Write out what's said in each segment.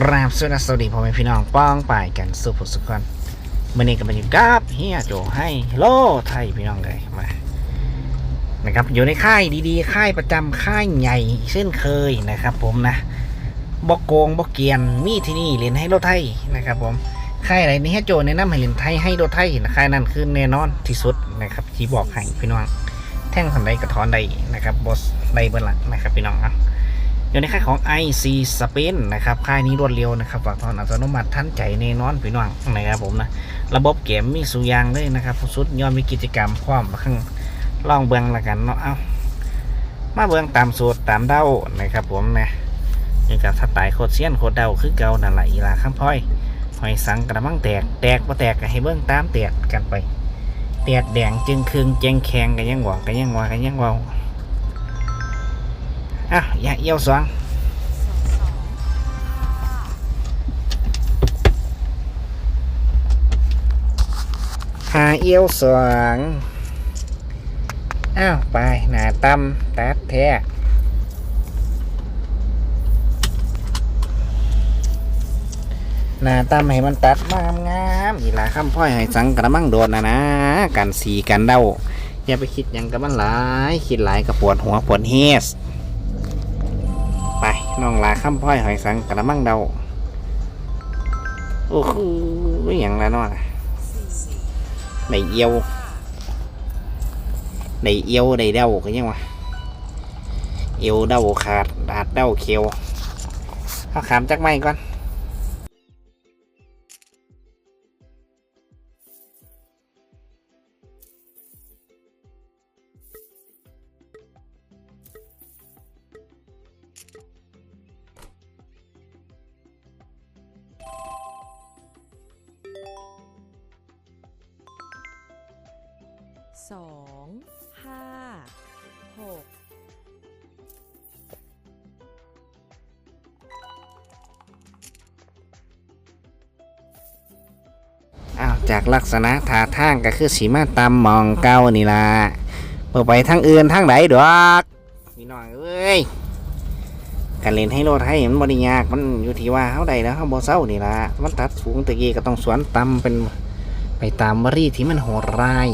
กราบสวัสดีสวัสดีพ่อแม่พี่น้องป้องป่ายกันสุขสุขคนมื่อนี้ก็มาอยู่กับเฮียโจให้โลไทยพี่น้องเลยมานะครับอยู่ในค่ายดีๆ ค่ายประจำค่ายใหญ่เช่นเคยนะครับ ผมนะบอกโกงบอกเกียนมีที่นี่เรียนให้โลไทยนะครับ ผมค่ายอะไรนี่เฮียโจแนะนำให้เรียนไทยให้โลไทยนะค่ายนั้นคือแน่นอนที่สุดนะครับที่บอกให้พี่น้อง แท่งสันใดกระท้อนใดนะครับบอสใดเบิ้ลหลังนะครับพี่น้องอะ อยู่ในค่ายของ IC Spain นะครับค่ายนี้รวดเร็วนะครับฝากทอนอัตโนมัติทันใจแน่นอนพี่น้องนะครับผมนะระบบเกมมีสุยางเลยนะครับสุดยอดมีกิจกรรมพร้อมข้างล่องเบืองละกันเนาะเอามาเบืองตามสูตรตามเด้านะครับผมนะยังกับสไตล์โคตรเซียนโคตรเดาคือเก่านั่นแหละอีลาข้ามพ้อยหอยสังกระมังแตกแตกบ่แตกก็ให้เบื้องตามแตกกันไปแตกแดงจึงคืงแจงแข็งกันยังหวกันยังหว่ากันยังเว่า อะอย่าเอี้ยวสวงหาเอี้ยวสวงอ้าว ไป หนาตำตัดแท้หนาตำให้มันตัดมามงามอีหลาคำพ่อยให้สังกระมังโดนนะนะกันสีกันเด้าอย่าไปคิดยังกับมันหลาย คิดหลายกับปวดหัวปวดเฮส น้องลาข้ามพ้อยหอยสังกระมังเดา โอ้โหอย่างล้เนาะในเอวในเอวในเดาก็ยังวะเอวเดาขาดดาดเดาเขียวเขาขามจักไม้ก่อน สองห้าหกอ้าวจากลักษณะท่าทางก็คือสีมาตามมองเก้านี่ล่ะเปิดไปทางอื่นทางไหนดอกพี่น้องเอ้ยการเล่นให้โลดให้มันบริยากมันอยู่ที่ว่าเขาใดแล้วเขาบ่เศร้านี่ล่ะมันตัดสูงตะกี้ก็ต้องสวนต่ำเป็นไปตามวรีที่มันโหดร้าย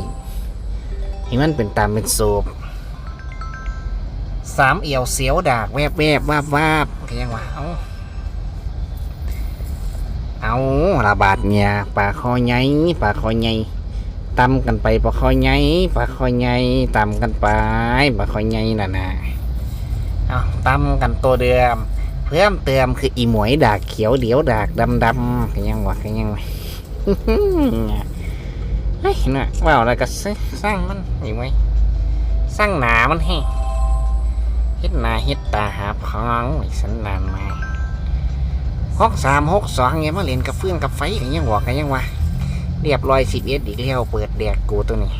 ที่มันเป็นตามเป็นโศบสามเอี่ยวเสียวดากแวบแวบวาบวาบก็ยังว่าเอาเอาระบาดเนี่ยปลาคอใหญ่ปลาคอใหญ่ตำกันไปปลาคอใหญ่ปลาคอใหญ่ตำกันไปปลาคอใหญ่น่ะนะเอาตำกันตัวเดิมเพิ่มเติมคืออีหมวยดากเขียวเดียวดากดำดำกันยังวะกันยังวะ เฮ้ยน่ะว่าอะไรก็สร้างมันอยู่ไหมสร้างหนามันให้เฮ็ดหนาเฮ็ดตาหาพองไอ้สันนานมาหกสามหกสองเงี้ยมาเล่นกับเฟื่องกับไฟกันยังบอกกันยังวะเรียบร้อยสิบเอ็ดอีกแล้วเปิดแดกกูตัวนี้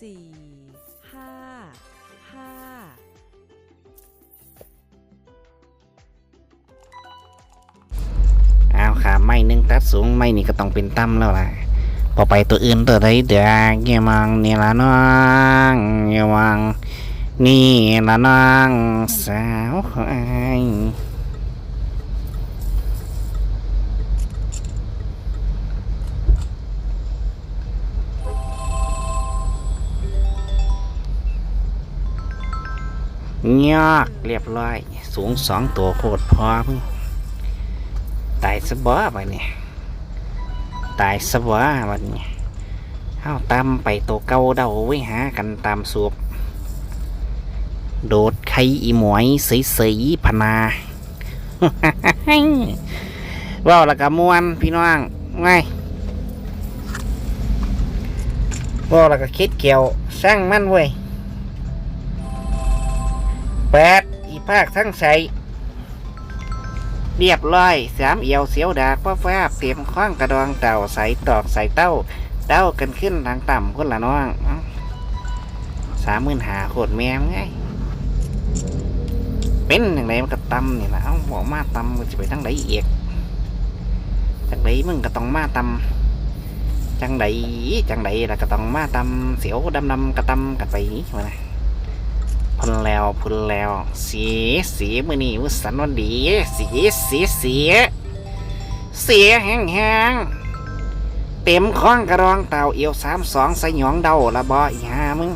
สี่ห้าห้าอ้าขาไม่หนึ่งตัดสูงไม่นี่ก็ต้องเป็นตั้มแล้วล่ะพอไปตัวอื่นตัวใดเดี๋ยวเกี่ยมังนี่ละน้องเกี่ยมังนี่ละน้องสาวขอ ยยอกเรียบร้อย สูงสองตัวโคตรพอเพิ่งตายสบ่บัดเนี่ยตายสบ่บัดเนี่ยเอาตามไปตัวเก่าเดาไว้หากันตามสูบโดดไข่อีหมวยสีสีพนาว่าวละกะมวนพี่น้องไงว่าวละกะคิดเกี่ยวสร้างมันเว้ย แปดอีภาคทั้งใสเรียบร้อยสามเอียวเสียวดากพ่อแฟบเตรียมข้องกระดองเต่าใส่ตอกใส่เต้าเต้ากันขึ้นทางต่ำคนละน้องสามหมื่นหาโคตรแม่มไงเป็นอย่างไรมันก็ตำนี่แหละเอ้าบอกมาตำมันจะไปทั้งไหนเอียกจังไดมึงก็ต้องมาตำจังไดจังไดแล้วก็ต้องมาตำเสียวดำดำกระตำกันไปมานะ พุ่นแล้วพุ่นแล้วเสียเสียมือนี่มือสันวันดีเสียเสียเสียเสียแห้งแห้งเต็มข้องกระรองเต่าเอียวสามสองใสหยองเดาละบออีหามึง